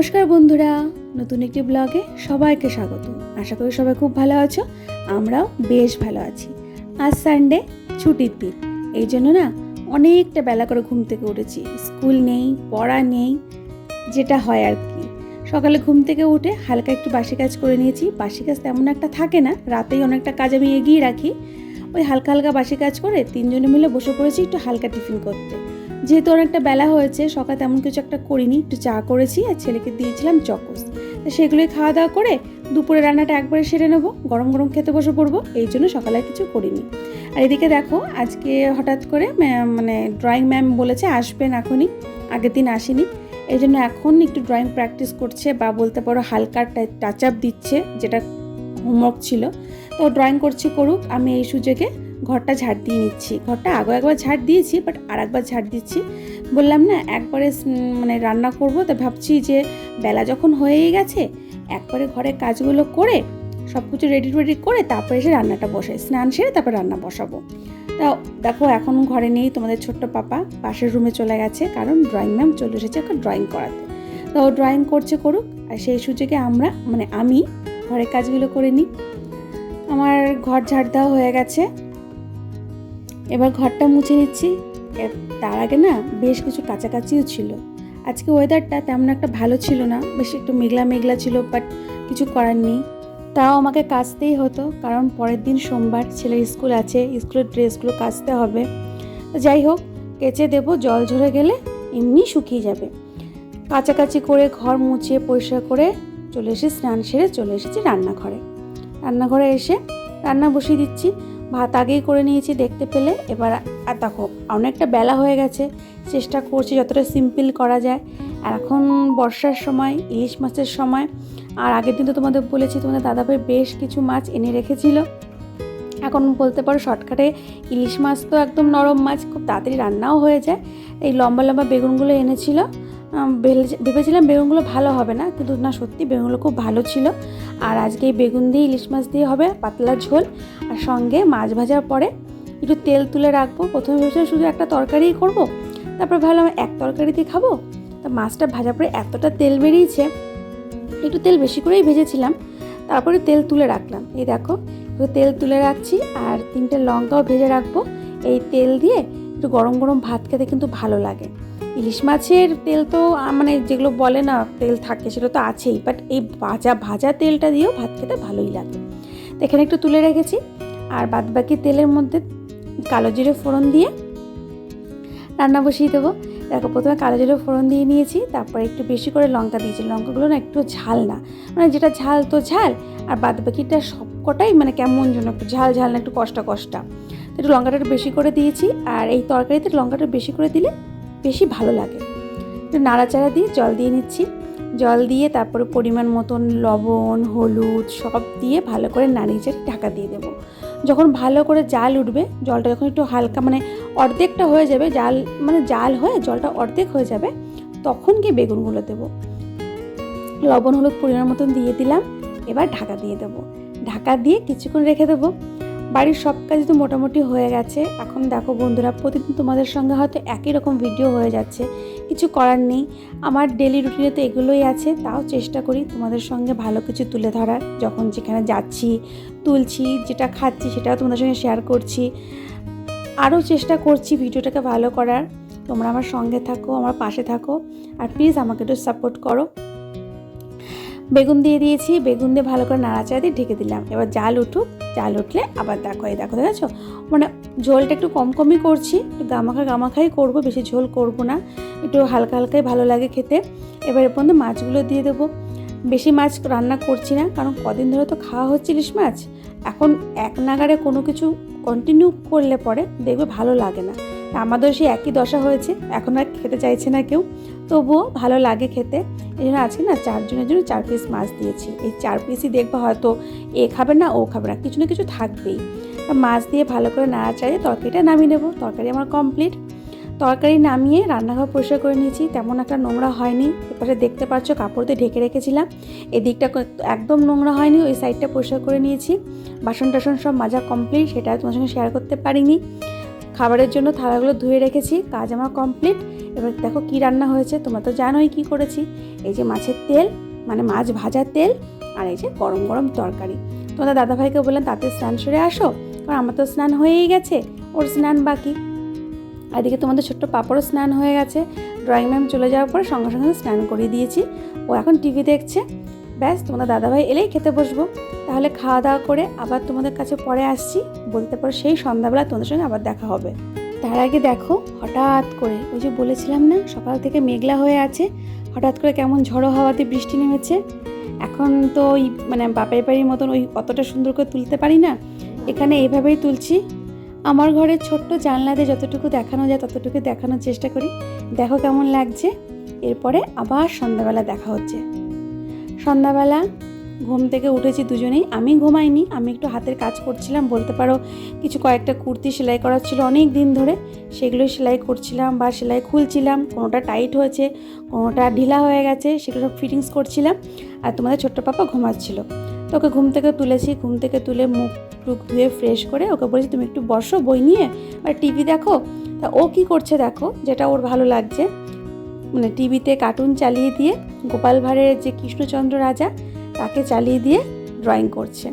নমস্কার বন্ধুরা, নতুন একটি ব্লগে সবাইকে স্বাগত। আশা করি সবাই খুব ভালো আছো, আমরাও বেশ ভালো আছি। আজ সানডে ছুটির দিন। এই জন্য না, অনেকটা বেলা করে ঘুম থেকে উঠেছি। স্কুল নেই, পড়া নেই, যেটা হয় আর কি। সকালে ঘুম থেকে উঠে হালকা একটু বাসি কাজ করে নিয়েছি। বাসি কাজ তেমন একটা থাকে না, রাতেই অনেকটা কাজ আমি এগিয়ে রাখি। ওই হালকা হালকা বাসি কাজ করে তিনজনে মিলে বসে পড়েছি একটু হালকা টিফিন করতে। যেহেতু অনেকটা বেলা হয়েছে, সকালে তেমন কিছু একটা করিনি, একটু চা করেছি আর ছেলেকে দিয়েছিলাম চকোস। তো সেগুলোই খাওয়া দাওয়া করে দুপুরে রান্নাটা একবারে সেরে নেব, গরম গরম খেতে বসে পড়ব, এই জন্য সকালে কিছু করিনি। আর এদিকে দেখো, আজকে হঠাৎ করে মানে ড্রয়িং ম্যাম বলেছে আসবেন এখনই, আগের দিন আসেনি। এই জন্য এখন একটু ড্রয়িং প্র্যাকটিস করছে বা বলতে পারো হালকা টাচ আপ দিচ্ছে, যেটা হোমওয়ার্ক ছিল। তো ড্রয়িং করছি করুক, আমি এই সুযোগে ঘরটা ঝাড় দিয়ে নিচ্ছি। ঘরটা আগে একবার ঝাড় দিয়েছি বাট আর একবার ঝাড় দিচ্ছি। বললাম, না, একবারে মানে রান্না করব। তো ভাবছি যে বেলা যখন হয়েই গেছে, একবারে ঘরের কাজগুলো করে সব কিছু রেডি রেডি করে তারপরে এসে রান্নাটা বসাই। স্নান সেরে তারপর রান্না বসাবো। তা দেখো, এখন ঘরে নেই তোমাদের ছোট্ট পাপা। পাশের রুমে চলে গেছে, কারণ ড্রয়িং ম্যাম চলে এসেছে ওকে ড্রয়িং করাতে। তো ও ড্রয়িং করছে করুক, আর সেই সুযোগে আমরা মানে আমি, ঘরের কাজগুলো করে নিই। আমার ঘর ঝাড় দেওয়া হয়ে গেছে। এবার ঘরটা মুছে নিচ্ছি। তার আগে না বেশ কিছু কাছাকাছিও ছিল। আজকে ওয়েদারটা তেমন একটা ভালো ছিল না, বেশ একটু মেঘলা মেঘলা ছিল বাট কিছু করার নেই। তাও আমাকে কাচতেই হতো, কারণ পরের দিন সোমবার ছেলের স্কুল আছে, স্কুলের ড্রেসগুলো কাচতে হবে। যাই হোক, কেচে দেবো, জল ঝরে গেলে এমনি শুকিয়ে যাবে। কাছাকাছি করে ঘর মুছে পরিষ্কার করে চলে এসে স্নান সেরে চলে এসেছি রান্নাঘরে। রান্নাঘরে এসে রান্না বসিয়ে দিচ্ছি। ভাত আগেই করে নিয়েছি দেখতে পেলে। এবার, আর দেখো, অনেকটা বেলা হয়ে গেছে। চেষ্টা করছি যতটা সিম্পল করা যায়। আর এখন বর্ষার সময়, ইলিশ মাছের সময়। আর আগের দিন তো তোমাদের বলেছি, তোমাদের দাদাভাই বেশ কিছু মাছ এনে রেখেছিল। এখন বলতে পারো শর্টকাটে ইলিশ মাছ তো একদম নরম মাছ, খুব তাড়াতাড়ি রান্নাও হয়ে যায়। এই লম্বা লম্বা বেগুনগুলো এনেছিল। ভেবেছিলাম বেগুনগুলো ভালো হবে না, কিন্তু না, সত্যি বেগুনগুলো খুব ভালো ছিল। আর আজকে এই বেগুন দিয়ে ইলিশ মাছ দিয়ে হবে পাতলা ঝোল। আর সঙ্গে মাছ ভাজার পরে একটু তেল তুলে রাখব। প্রথমে ভেবেছিলাম শুধু একটা তরকারিই করব, তারপর ভাবলাম এক তরকারিতে খাব। তা মাছটা ভাজার পরে এতটা তেল বেরিয়েছে, একটু তেল বেশি করেই ভেজেছিলাম, তারপরে তেল তুলে রাখলাম। এই দেখো তেল তুলে রাখছি, আর তিনটে লঙ্কাও ভেজে রাখব। এই তেল দিয়ে একটু গরম গরম ভাত খেতে কিন্তু ভালো লাগে। ইলিশ মাছের তেল তো মানে যেগুলো বলে না, তেল থাকে, সেটা তো আছেই। বাট এই ভাজা ভাজা তেলটা দিয়েও ভাত খেতে ভালোই লাগে। তো এখানে একটু তুলে রেখেছি। আর বাদবাকি তেলের মধ্যে কালো জিরে ফোড়ন দিয়ে রান্না বসিয়ে দেবো। দেখো, প্রথমে কালো জিরে ফোড়ন দিয়ে নিয়েছি, তারপরে একটু বেশি করে লঙ্কা দিয়েছি। লঙ্কাগুলো না একটু ঝাল না। মানে যেটা ঝাল তো ঝাল, আর বাদবাকিটা সবকটাই মানে কেমন যেন একটু ঝাল ঝাল না, একটু কষ্টা কষ্টা। তো একটু লঙ্কাটা একটু বেশি করে দিয়েছি, আর এই তরকারিতে লঙ্কাটা বেশি করে দিলে বেশি ভালো লাগে। তো নাড়াচাড়া দিয়ে জল দিয়ে নিচ্ছি। জল দিয়ে তারপরে পরিমাণ মতন লবণ, হলুদ সব দিয়ে ভালো করে নাড়িয়ে ঢাকা দিয়ে দেবো। যখন ভালো করে জাল উঠবে, জলটা যখন একটু হালকা মানে অর্ধেকটা হয়ে যাবে, জাল মানে জাল হয়ে জলটা অর্ধেক হয়ে যাবে, তখন গিয়ে বেগুনগুলো দেবো। লবণ, হলুদ পরিমাণ মতন দিয়ে দিলাম। এবার ঢাকা দিয়ে দেবো। ঢাকা দিয়ে কিছুক্ষণ রেখে দেবো। বাড়ির সব কাজ তো মোটামুটি হয়ে গেছে। এখন দেখো বন্ধুরা, প্রতিদিন তোমাদের সঙ্গে হয়তো একই রকম ভিডিও হয়ে যাচ্ছে। কিছু করার নেই। আমার ডেলি রুটিনে তো এগুলোই আছে, তাও চেষ্টা করি তোমাদের সঙ্গে ভালো কিছু তুলে ধরার। যখন যেখানে যাচ্ছি, তুলছি, যেটা খাচ্ছি সেটাও তোমাদের সঙ্গে শেয়ার করছি। আরও চেষ্টা করছি ভিডিওটাকে ভালো করার। তোমরা আমার সঙ্গে থাকো, আমার পাশে থাকো। আর প্লিজ আমাকে একটু সাপোর্ট করো। বেগুন দিয়ে দিয়েছি, বেগুন দিয়ে ভালো করে নাড়াচাড়া দিয়ে ঢেকে দিলাম। এবার জাল উঠুক। জাল উঠলে আবার দেখো এই দেখো, দেখেছ? মানে ঝোলটা একটু কম কমই করছি, একটু গামাখা গামাখাই করব, বেশি ঝোল করব না, একটু হালকা হালকাই ভালো লাগে খেতে। এবার এর পর্যন্ত মাছগুলো দিয়ে দেবো। বেশি মাছ রান্না করছি না, কারণ কদিন ধরে তো খাওয়া হচ্ছে ইলিশ মাছ। এখন এক নাগারে কোনো কিছু কন্টিনিউ করলে পরে দেখবে ভালো লাগে না। আমাদের সেই একই দশা হয়েছে। এখন আর খেতে চাইছে না কেউ। তবুও ভালো লাগে খেতে। এই জন্য আজকে না চারজনের জন্য চার পিস মাছ দিয়েছি। এই চার পিসই দেখবে হয়তো এ খাবে না, ও খাবে না। কিছু না কিছু থাকবেই। মাছ দিয়ে ভালো করে নাড়াচাড়িয়ে তরকারিটা নামিয়ে নেব। তরকারি আমার কমপ্লিট তরকারি নামিয়ে রান্নাঘর পরিষ্কার করে নিয়েছি। তেমন একটা নোংরা হয়নি। এপাশে দেখতে পাচ্ছ কাপড় দিয়ে ঢেকে রেখেছিলাম। এদিকটা একদম নোংরা হয়নি। ওই সাইডটা পরিষ্কার করে নিয়েছি। বাসন টাসন সব মাজা কমপ্লিট সেটা তোমার সঙ্গে শেয়ার করতে পারিনি। খাবারের জন্য থালাগুলো ধুয়ে রেখেছি, কাজ আমার কমপ্লিট এবার দেখো কি রান্না হয়েছে, তোমরা তো জানোই কি করেছি। এই যে মাছের তেল মানে মাছ ভাজার তেল, আর এই যে গরম গরম তরকারি। তোমাদের দাদাভাইকে বললাম, তাতে স্নান সেরে আসো। কারণ আমার তো স্নান হয়েই গেছে, ওর স্নান বাকি। আর এদিকে তোমাদের ছোট্ট পাপড়ও স্নান হয়ে গেছে। ড্রয়িং ম্যাম চলে যাওয়ার পরে সঙ্গে সঙ্গে স্নান করিয়ে দিয়েছি। ও এখন টিভি দেখছে। ব্যাস, তোমাদের দাদাভাই এলেই খেতে বসবো। তাহলে খাওয়া দাওয়া করে আবার তোমাদের কাছে পরে আসছি। বলতে পারো সেই সন্ধ্যাবেলা তোমাদের সঙ্গে আবার দেখা হবে। তার আগে দেখো, হঠাৎ করে, ওই যে বলেছিলাম না, সকাল থেকে মেঘলা হয়ে আছে, হঠাৎ করে কেমন ঝড়ো হাওয়াতে বৃষ্টি নেমেছে। এখন তো ওই মানে বাপের বাড়ির মতন ওই অতটা সুন্দর করে তুলতে পারি না। এখানে এইভাবেই তুলছি। আমার ঘরের ছোট্ট জানলা দিয়ে যতটুকু দেখানো যায় ততটুকু দেখানোর চেষ্টা করি। দেখো কেমন লাগছে। এরপরে আবার সন্ধ্যাবেলা দেখা হচ্ছে। সন্ধ্যাবেলা ঘুম থেকে উঠেছি দুজনেই। আমি ঘুমাইনি, আমি একটু হাতের কাজ করছিলাম, বলতে পারো কিছু কয়েকটা কুর্তি সেলাই করার ছিল অনেক দিন ধরে। সেগুলো সেলাই করছিলাম বা সেলাই খুলছিলাম, কোনোটা টাইট হয়েছে, কোনোটা ঢিলা হয়ে গেছে, সেগুলো সব ফিটিংস করছিলাম। আর তোমাদের ছোট্ট পাপা ঘুমাচ্ছিল। তো ওকে ঘুম থেকে তুলেছি, ঘুম থেকে তুলে মুখ টুক ধুয়ে ফ্রেশ করে ওকে বলেছি, তুমি একটু বসো বই নিয়ে আর টিভি দেখো। তা ও কি করছে দেখো, যেটা ওর ভালো লাগছে মানে টিভিতে কার্টুন চালিয়ে দিয়ে গোপাল ভাঁড়ের যে কৃষ্ণচন্দ্র রাজা তাকে চালিয়ে দিয়ে ড্রয়িং করছে।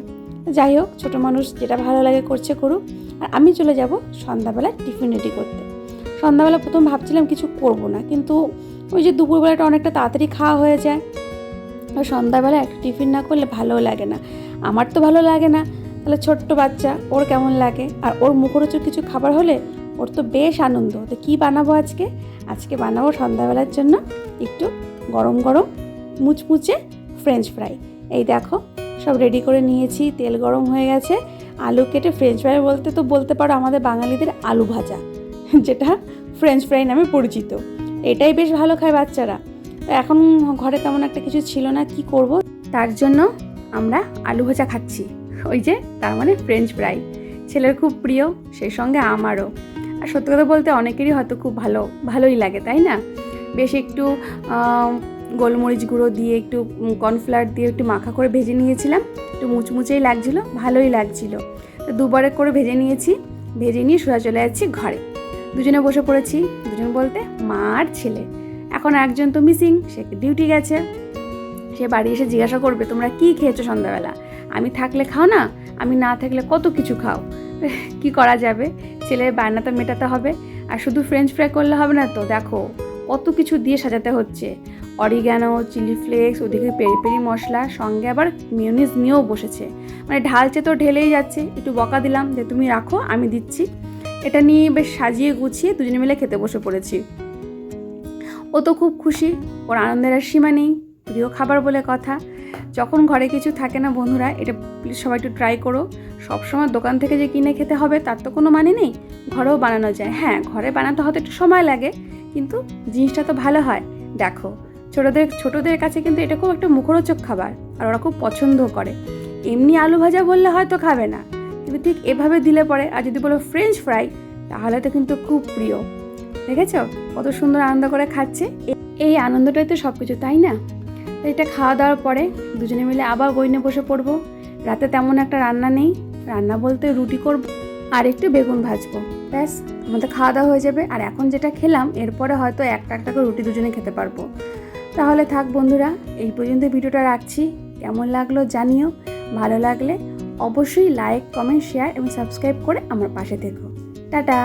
যাই হোক, ছোটো মানুষ যেটা ভালো লাগে করছে করুক। আর আমি চলে যাব সন্ধ্যাবেলা টিফিন রেডি করতে। সন্ধ্যাবেলা প্রথম ভাবছিলাম কিছু করব না, কিন্তু ওই যে দুপুরবেলাটা অনেকটা তাড়াতাড়ি খাওয়া হয়ে যায়। আর সন্ধ্যাবেলা একটু টিফিন না করলে ভালোও লাগে না। আমার তো ভালো লাগে না। তাহলে ছোট্ট বাচ্চা, ওর কেমন লাগে? আর ওর মুখরোচক কিছু খাবার হলে ওর তো বেশ আনন্দ। তো কী বানাবো আজকে? আজকে বানাবো সন্ধ্যাবেলার জন্য একটু গরম গরম মুচমুচে ফ্রেঞ্চ ফ্রাই এই দেখো, সব রেডি করে নিয়েছি, তেল গরম হয়ে গেছে। আলু কেটে ফ্রেঞ্চ ফ্রাই বলতে তো বলতে পারো আমাদের বাঙালিদের আলু ভাজা, যেটা ফ্রেঞ্চ ফ্রাই নামে পরিচিত। এটাই বেশ ভালো খায় বাচ্চারা। এখন ঘরে তেমন একটা কিছু ছিল না, কি করব? তার জন্য আমরা আলু ভাজা খাচ্ছি। ওই যে, তার মানে ফ্রেঞ্চ ফ্রাই ছেলের খুব প্রিয়, সেই সঙ্গে আমারও। আর সত্যি কথা বলতে অনেকেরই হয়তো খুব ভালো, ভালোই লাগে, তাই না? বেশ একটু গোলমরিচ গুঁড়ো দিয়ে একটু কর্নফ্লাওয়ার দিয়ে একটু মাখা করে ভেজে নিয়েছিলাম। একটু মুচমুচেই লাগছিল, ভালোই লাগছিল। তো দুবারে করে ভেজে নিয়েছি, ভেজে নিয়ে সোজা চলে যাচ্ছি ঘরে। দুজনে বসে পড়েছি, দুজন বলতে মা আর ছেলে। এখন একজন তো মিসিং সে ডিউটি গেছে। সে বাড়ি এসে জিজ্ঞাসা করবে, তোমরা কি খেয়েছো সন্ধ্যাবেলা? আমি থাকলে খাও না? আমি না থাকলে কত কিছু খাও? কি করা যাবে? ছেলের বায়না তো মেটাতে হবে, আর শুধু ফ্রেঞ্চ ফ্রাই করলে হবে না তো? দেখো, কত কিছু দিয়ে সাজাতে হচ্ছে। অরিগ্যানো, চিলি ফ্লেক্স, ওদিকে পেরি পেরি মশলা, সঙ্গে আবার মিউনিস নিয়েও বসেছে। মানে ঢালছে তো ঢেলেই যাচ্ছে, একটু বকা দিলাম যে তুমি রাখো, আমি দিচ্ছি। এটা নিয়ে বেশ সাজিয়ে গুছিয়ে দুজনে মিলে খেতে বসে পড়েছি। ও তো খুব খুশি, ওর আনন্দের আর সীমা নেই, প্রিয় খাবার বলে কথা। যখন ঘরে কিছু থাকে না বন্ধুরা, এটা প্লিজ সবাই একটু ট্রাই করো। সবসময় দোকান থেকে যে কিনে খেতে হবে, তার তো কোনো মানে নেই, ঘরেও বানানো যায়। হ্যাঁ ঘরে বানাতে হয়তো একটু সময় লাগে, কিন্তু জিনিসটা তো ভালো হয়। দেখো ছোটোদের ছোটোদের কাছে কিন্তু এটা খুব একটা মুখরোচক খাবার আর ওরা খুব পছন্দ করে। এমনি আলু ভাজা বললে হয়তো খাবে না, কিন্তু ঠিক এভাবে দিলে পরে আর যদি বলো ফ্রেঞ্চ ফ্রাই তাহলে তো কিন্তু খুব প্রিয়। দেখেছ? কত সুন্দর আনন্দ করে খাচ্ছে। এই আনন্দটাই তো সব কিছু তাই না? এটা খাওয়া দাওয়ার পরে দুজনে মিলে আবার বইনে বসে পড়ব। রাতে তেমন একটা রান্না নেই, রান্না বলতে রুটি করব আর একটু বেগুন ভাজবো। ব্যাস, আমাদের খাওয়া দাওয়া হয়ে যাবে। আর এখন যেটা খেলাম, এরপরে হয়তো একটা একটা করে রুটি দুজনে খেতে পারব। তাহলে থাক বন্ধুরা, এই পর্যন্ত ভিডিওটা রাখছি। কেমন লাগল জানিও, ভালো লাগলে অবশ্যই লাইক কমেন্ট শেয়ার এবং সাবস্ক্রাইব করে আমার পাশে থেকো। টাটা!